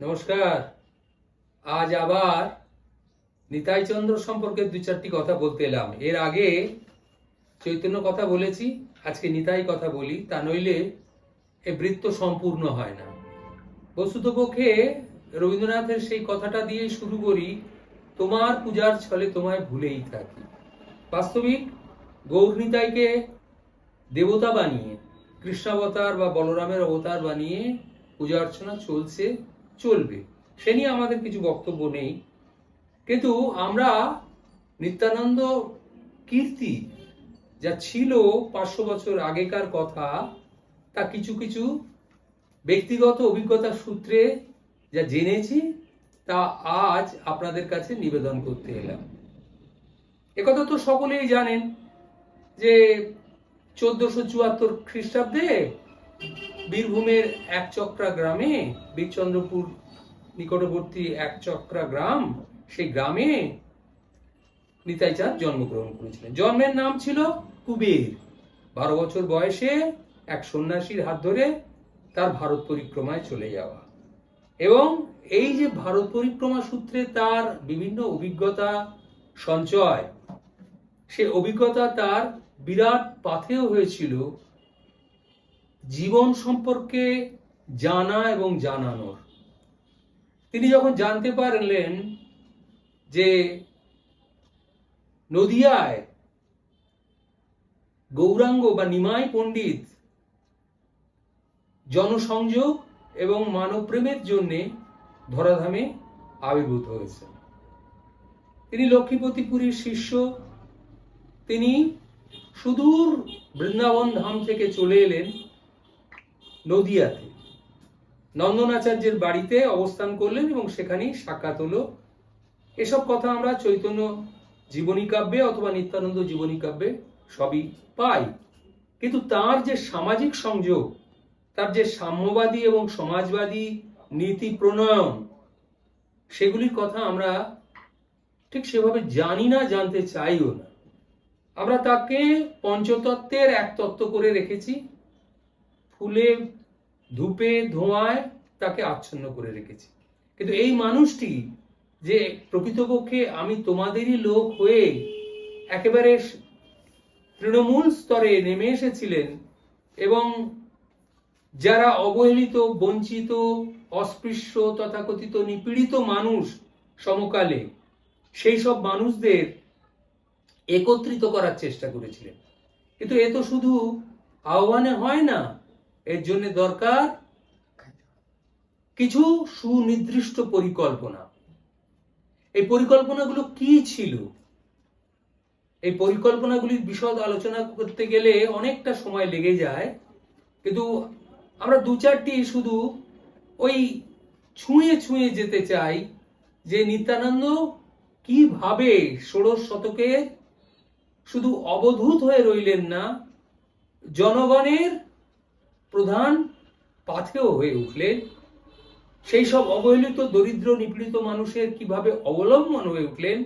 নমস্কার। আজ আবার নিতাই চন্দ্র সম্পর্কে দু চারটি কথা বলতে এলাম। এর আগে চৈতন্য কথা বলেছি, আজকে নিতাই কথা বলি, তা নইলে এ বৃত্ত সম্পূর্ণ হয় না। বস্তুতপক্ষে রবীন্দ্রনাথের সেই কথাটা দিয়ে শুরু করি, তোমার পূজার ছলে তোমায় ভুলেই থাকি। বাস্তবিক গৌর নিতাইকে দেবতা বানিয়ে, কৃষ্ণাবতার বা বলরামের অবতার বানিয়ে পূজা অর্চনা চলছে চলবে। সে নিয়ে আমাদের কিছু বক্তব্য নেই। কিন্তু আমরা নিত্যানন্দ কীর্তি, যা ছিল পাঁচশো বছর আগেকার কথা, তা কিছু কিছু ব্যক্তিগত অভিজ্ঞতার সূত্রে যা জেনেছি, তা আজ আপনাদের কাছে নিবেদন করতে এলাম। একথা তো সকলেই জানেন যে চোদ্দশো চুয়াত্তর খ্রিস্টাব্দে বীরভূমের একচক্রা গ্রামে, বীরচন্দ্রপুর নিকটবর্তী একচক্রা গ্রাম, সেই গ্রামে নিতাই চাঁদ জন্মগ্রহণ করেছিলেন। জন্মের নাম ছিল কুবের। বারো বছর বয়সে এক সন্ন্যাসীর হাত ধরে তার ভারত পরিক্রমায় চলে যাওয়া। এবং এই যে ভারত পরিক্রমা সূত্রে তার বিভিন্ন অভিজ্ঞতা সঞ্চয়, সে অভিজ্ঞতা তার বিরাট পাথেয় হয়েছিল জীবন সম্পর্কে জানা এবং জানানোর। তিনি যখন জানতে পারলেন যে নদিয়ায় গৌরাঙ্গ বা নিমাই পণ্ডিত জনসংযোগ এবং মানবপ্রেমের জন্যে ধরাধামে আবির্ভূত হয়েছেন। তিনি লক্ষ্মীপতিপুরীর শিষ্য। তিনি সুদূর বৃন্দাবন ধাম থেকে চলে এলেন। নদিয়াতে। নন্দনাচার্যের বাড়িতে অবস্থান করলেন এবং সেখানেই সাক্ষাৎ হলো। এসব কথা আমরা চৈতন্য জীবনী কাব্যে অথবা নিত্যানন্দ জীবনী কাব্যে সবই পাই। কিন্তু তার যে সামাজিক সংযোগ, তার যে সাম্যবাদী এবং সমাজবাদী নীতি প্রণয়ন, সেগুলির কথা আমরা ঠিক সেভাবে জানি না, জানতে চাইও না। আমরা তাকে পঞ্চতত্ত্বের এক তত্ত্ব করে রেখেছি। ফুলে ধূপে ধোঁয়ায় তাকে আচ্ছন্ন করে রেখেছি। কিন্তু এই মানুষটি যে প্রকৃতপক্ষে আমি তোমাদেরই লোক হয়ে একেবারে তৃণমূল স্তরে নেমে এসেছিলেন এবং যারা অবহেলিত, বঞ্চিত, অস্পৃশ্য, তথাকথিত, নিপীড়িত মানুষ সমকালে, সেই সব মানুষদের একত্রিত করার চেষ্টা করেছিলেন। কিন্তু এ তো শুধু আহ্বানে হয় না এর জন্য দরকার কিছু সুনির্দিষ্ট পরিকল্পনা। এই পরিকল্পনাগুলো কি ছিল? এই পরিকল্পনাগুলির বিশদ আলোচনা করতে গেলে অনেকটা সময় লেগে যায়, কিন্তু আমরা দু চারটি শুধু ওই ছুঁয়ে ছুঁয়ে যেতে চাই যে নিত্যানন্দ কীভাবে ষোড়শ শতকে শুধু অবধূত হয়ে রইলেন না, জনগণের প্রধান পাথেও হয়ে উঠলেন। সেই সব অবহেলিত, দরিদ্র, নিপীড়িত মানুষের কীভাবে অবলম্বন হয়ে উঠলেন,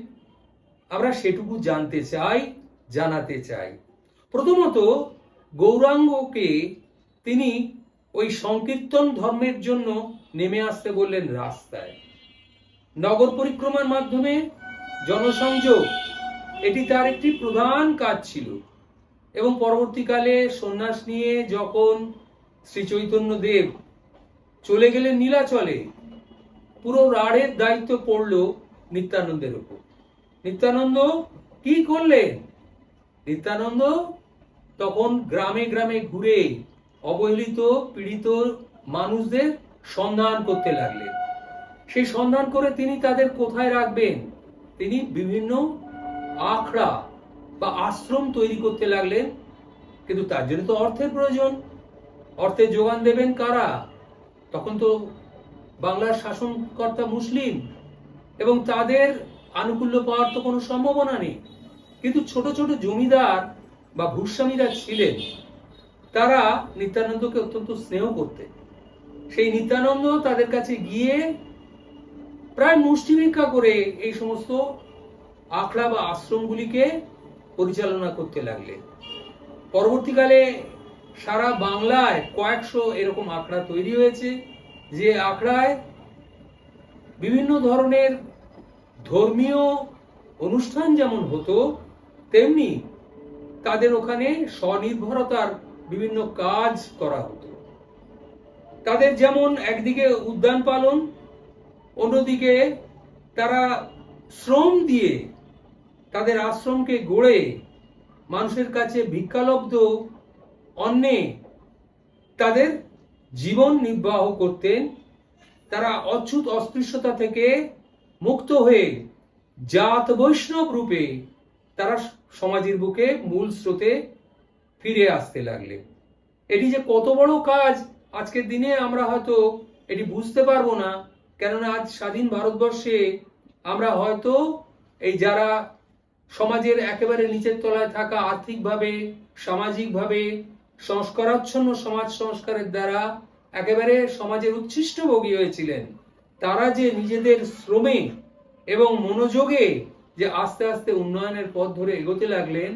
আমরা সেটুকু জানতে চাই, জানাতে চাই। প্রথমত, গৌরাঙ্গকে তিনি ওই সংকীর্তন ধর্মের জন্য নেমে আসতে বললেন রাস্তায়। নগর পরিক্রমার মাধ্যমে জনসংযোগ, এটি তার একটি প্রধান কাজ ছিল। এবং পরবর্তীকালে সন্ন্যাস নিয়ে যখন শ্রী চৈতন্য দেব চলে গেলেন নীলাচলে পুরো রাড়ের দায়িত্ব পড়ল নিত্যানন্দের উপর। নিত্যানন্দ, কি করলেন নিত্যানন্দ তখন গ্রামে গ্রামে ঘুরে অবহেলিত, পীড়িত মানুষদের সন্ধান করতে লাগলেন। সেই সন্ধান করে তিনি তাদের কোথায় রাখবেন? তিনি বিভিন্ন আখড়া বা আশ্রম তৈরি করতে লাগলেন। কিন্তু তার জন্য তো অর্থের প্রয়োজন। অর্থের যোগান দেবেন কারা? তখন তো বাংলার শাসনকর্তা মুসলিম, এবং তাদের আনুকূল্য পাওয়ার তো কোনো সম্ভাবনা নেই। কিন্তু ছোট ছোট জমিদার বা ভূস্বামীরা ছিলেন, তারা নিত্যানন্দকে অত্যন্ত স্নেহ করতেন। সেই নিত্যানন্দ তাদের কাছে গিয়ে প্রায় মুষ্টিভিক্ষা করে এই সমস্ত আখড়া বা আশ্রমগুলিকে পরিচালনা করতে লাগলেন। পরবর্তীকালে সারা বাংলায় কয়েকশো এরকম আখড়া তৈরি হয়েছে। যে আখড়ায় বিভিন্ন ধরনের ধর্মীয় অনুষ্ঠান যেমন হতো, তেমনি তাদের ওখানে স্বনির্ভরতার বিভিন্ন কাজ করা হতো। তাদের যেমন একদিকে উদ্যান পালন, অন্যদিকে তারা শ্রম দিয়ে তাদের আশ্রমকে গড়ে মানুষের কাছে ভিক্ষালব্ধ অন্নে তাদের জীবন নির্বাহ করতেন তারা অচ্যুত অস্পৃশ্যতা থেকে মুক্ত হয়ে জাত বৈষ্ণব রূপে তারা সমাজের বুকে মূল স্রোতে ফিরে আসতে লাগলেন এটি যে কত বড় কাজ আজকের দিনে আমরা হয়তো এটি বুঝতে পারব না, কেননা আজ স্বাধীন ভারতবর্ষে আমরা হয়তো এই যারা সমাজের একেবারে নিচের তলায় থাকা আর্থিকভাবে, সামাজিকভাবে সংস্কারাচ্ছন্ন সমাজ সংস্কারের দ্বারা একেবারে সমাজের উচ্ছিষ্টভোগী হয়েছিলেন। তারা যে নিজেদের শ্রমে এবং মনোযোগে যে আস্তে আস্তে উন্নয়নের পথ ধরে এগোতে লাগলেন,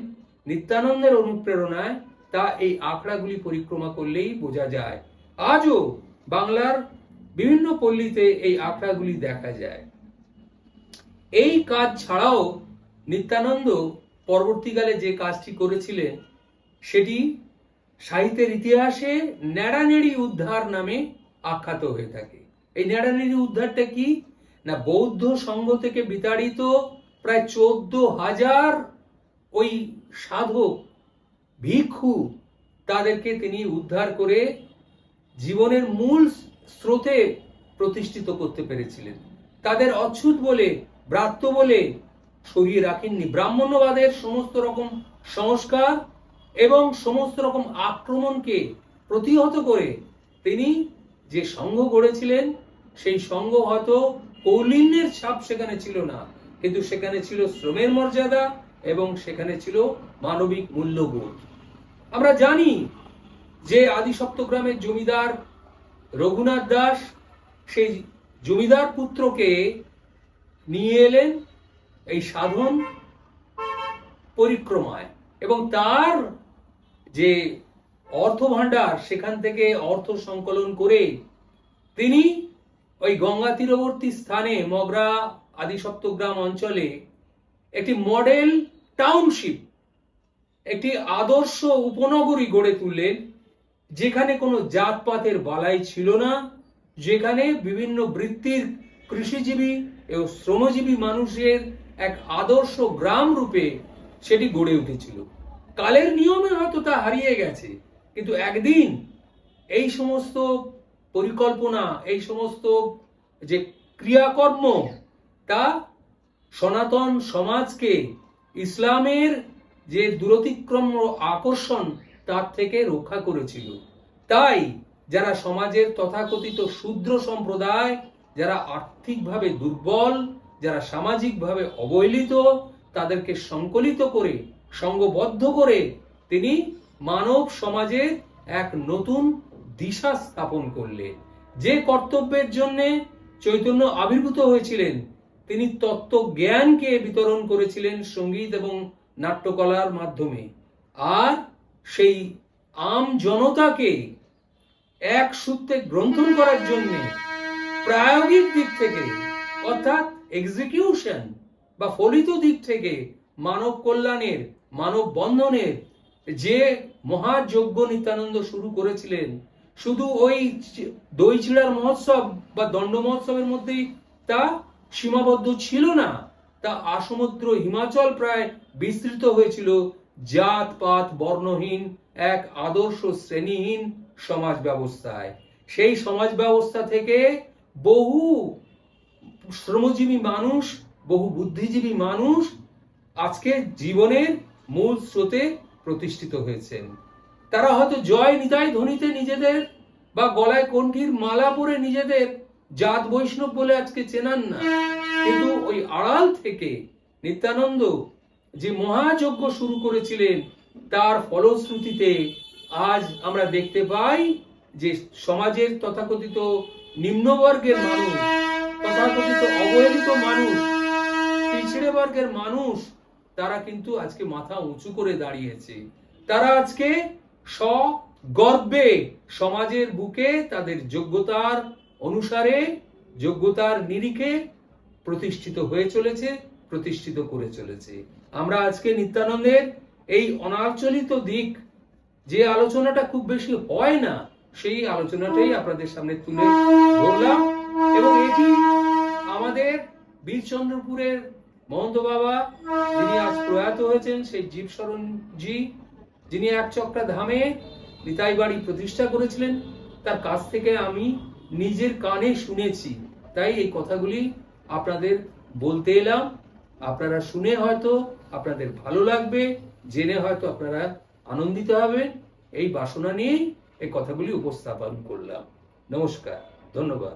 নিত্যানন্দের অনুপ্রেরণায় তা এই আখড়াগুলি পরিক্রমা করলেই বোঝা যায়। আজও বাংলার বিভিন্ন পল্লীতে এই আখড়াগুলি দেখা যায়। এই কাজ ছাড়াও নিত্যানন্দ পরবর্তীকালে যে কাজটি করেছিলেন, সেটি সাহিত্যের ইতিহাসে ন্যাড়ানেড়ি উদ্ধার নামে আখ্যাত হয়ে থাকে। এই ন্যাড়ানেড়ি উদ্ধারটা কি? না, বৌদ্ধ সংঘ থেকে বিতাড়িত প্রায় চোদ্দ হাজার ওই সাধক, ভিক্ষু তাদেরকে তিনি উদ্ধার করে জীবনের মূল স্রোতে প্রতিষ্ঠিত করতে পেরেছিলেন। তাদের অচ্ছুত বলে, ব্রাত্য বলে সরিয়ে রাখেননি। ব্রাহ্মণ্যবাদের সমস্ত রকম সংস্কার এবং সমস্ত রকম আক্রমণকে প্রতিহত করে তিনি যে সংঘ গড়েছিলেন, সেই সংঘ হয়তো কৌলিন্যের ছাপ সেখানে ছিল না, কিন্তু সেখানে ছিল শ্রমের মর্যাদা এবং সেখানে ছিল মানবিক মূল্যবোধ। আমরা জানি যে আদি সপ্তগ্রামের জমিদার রঘুনাথ দাস সেই জমিদার পুত্রকে নিয়ে এলেন এই সাধন পরিক্রমায় এবং তার যে অর্থ ভাণ্ডার সেখান থেকে অর্থ সংকলন করে তিনি ওই গঙ্গা তীরবর্তী স্থানে মগরা আদি সপ্তগ্রাম অঞ্চলে একটি মডেল টাউনশিপ, একটি আদর্শ উপনগরী গড়ে তুললেন, যেখানে কোনো জাতপাতের বালাই ছিল না, যেখানে বিভিন্ন বৃত্তির কৃষিজীবী এবং শ্রমজীবী মানুষের এক আদর্শ গ্রাম রূপে সেটি গড়ে উঠেছিল। কালের নিয়মে হয়তো তা হারিয়ে গেছে, কিন্তু একদিন এই সমস্ত পরিকল্পনা, এই সমস্ত যে ক্রিয়াকর্ম, তা সনাতন সমাজকে ইসলামের যে দূরতিক্রম আকর্ষণ, তার থেকে রক্ষা করেছিল। তাই যারা সমাজের তথাকথিত শূদ্র সম্প্রদায়, যারা আর্থিকভাবে দুর্বল, যারা সামাজিকভাবে অবহেলিত, তাদেরকে সংকলিত করে সঙ্গবদ্ধ করে তিনি মানব সমাজে এক নতুন দিশা স্থাপন করলেন। যে কর্তব্যের জন্য চৈতন্য আবির্ভূত হয়েছিলেন, তিনি তত্ত্ব জ্ঞানকে বিতরণ করেছিলেন সংগীত এবং নাট্যকলার মাধ্যমে। আর সেই আম জনতাকে এক সূত্রে গ্রন্থন করার জন্য প্রায়োগিক দিক থেকে, অর্থাৎ এক্সিকিউশন বা ফলিত দিক থেকে মানব কল্যাণের মানব বন্ধনের যে মহাযজ্ঞ নিত্যানন্দ শুরু করেছিলেন, শুধু ওই দই চিড়ার মহোৎসব বা দণ্ড মহোৎসবের মধ্যেই তা সীমাবদ্ধ ছিল না। তা আসমুদ্র হিমাচল প্রায় বিস্তৃত হয়েছিল। জাত পাত বর্ণহীন এক আদর্শ শ্রেণীহীন সমাজ ব্যবস্থায়। সেই সমাজ ব্যবস্থা থেকে বহু শ্রমজীবী মানুষ, বহু বুদ্ধিজীবী মানুষ আজকে জীবনের মূল স্রোতে প্রতিষ্ঠিত হয়েছেন। তারা হয়তো জয় নিতাই ধ্বনিতে নিজেদের বা গলায় কণ্ঠীর মালা পরে নিজেদের জাত বৈষ্ণব বলে আজকে চেনান না। কিন্তু ওই আড়াল থেকে নিত্যানন্দ যে মহাযজ্ঞ শুরু করেছিলেন, তার ফলশ্রুতিতে আজ আমরা দেখতে পাই যে সমাজের তথাকথিত নিম্নবর্গের মানুষ, তথাকথিত অবহেলিত মানুষ, পিছড়ে বর্গের মানুষ তারা কিন্তু আজকে মাথা উঁচু করে দাঁড়িয়েছে। তারা আজকে স্বগর্বে সমাজের বুকে তাদের যোগ্যতার অনুসারে, যোগ্যতার নিরিখে প্রতিষ্ঠিত হয়ে চলেছে, প্রতিষ্ঠিত করে চলেছে। আমরা আজকে নিত্যানন্দের এই অনাচলিত দিক যে আলোচনাটা খুব বেশি হয় না, সেই আলোচনাটাই আপনাদের সামনে তুলে ধরলাম। এবং এটি আমাদের বীরচন্দ্রপুরের মহন্ত বাবা, যিনি আজ প্রয়াত হয়েছেন সেই জীব জি যিনি এক চক্রা ধামে নিতাই বাড়ি প্রতিষ্ঠা করেছিলেন, তার কাছ থেকে আমি নিজের কানে শুনেছি। তাই এই কথাগুলি আপনাদের বলতে এলাম। আপনারা শুনে হয়তো আপনাদের ভালো লাগবে, জেনে হয়তো আপনারা আনন্দিত হবেন। এই বাসনা নিয়েই এই কথাগুলি উপস্থাপন করলাম। নমস্কার, ধন্যবাদ।